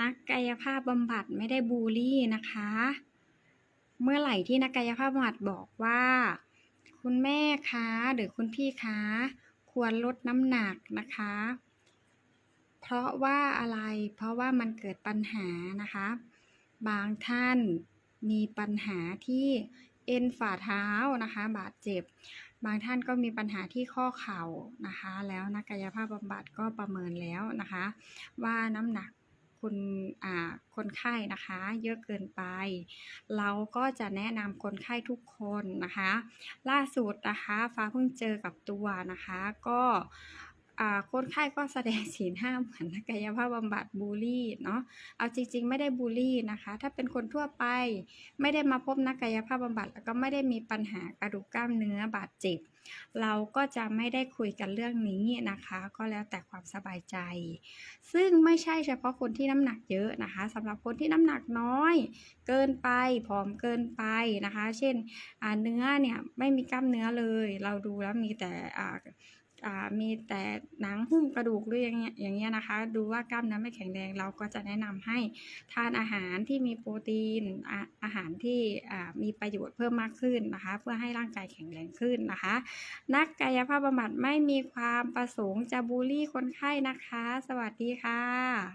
นักกายภาพบำบัดไม่ได้บูลลี่นะคะ เมื่อไหร่ที่นักกายภาพบำบัดบอกว่า คุณแม่คะหรือคุณพี่คะควรลดน้ำหนักนะคะ เพราะว่าอะไร เพราะว่ามันเกิดปัญหานะคะ บางท่านมีปัญหาที่เอ็นฝ่าเท้านะคะ บาดเจ็บ บางท่านก็มีปัญหาที่ข้อเข่านะคะ แล้วนักกายภาพบำบัดก็ประเมินแล้วนะคะ ว่าน้ำหนัก คุณอ่าคนไข้นะคะ เยอะเกินไป เราก็จะแนะนำคนไข้ทุกคนนะคะ ล่าสุดนะคะฟ้าเพิ่งเจอกับตัวนะคะ ก็ คนไข้ก็แสดงสีหน้าเหมือนนักกายภาพบำบัดบูลลี่เนาะเอาจริง ๆ ไม่ได้บูลลี่นะคะ ถ้าเป็นคนทั่วไป ไม่ได้มาพบนักกายภาพบำบัด แล้วก็ไม่ได้มีปัญหากระดูกกล้ามเนื้อบาดเจ็บเราก็จะไม่ได้คุยกันเรื่องนี้นะคะ ก็แล้วแต่ความสบายใจ ซึ่งไม่ใช่เฉพาะคนที่น้ำหนักเยอะนะคะสำหรับคนที่น้ำหนักน้อย เกินไปผอมเกินไปนะคะ เช่นเนื้อเนี่ยไม่มีกล้ามเนื้อเลย เราดูแล้วมีแต่ มีแต่หนังหุ้มกระดูกหรืออย่างเงี้ยอย่างเงี้ยนะคะ ดูว่ากล้ามเนื้อไม่แข็งแรงเราก็จะแนะนำให้ทานอาหารที่มีโปรตีนอาอาหารที่มีประโยชน์เพิ่มมากขึ้นนะคะ เพื่อให้ร่างกายแข็งแรงขึ้นนะคะ นักกายภาพบำบัดไม่มีความประสงค์จะบูลลี่คนไข้นะคะ สวัสดีค่ะ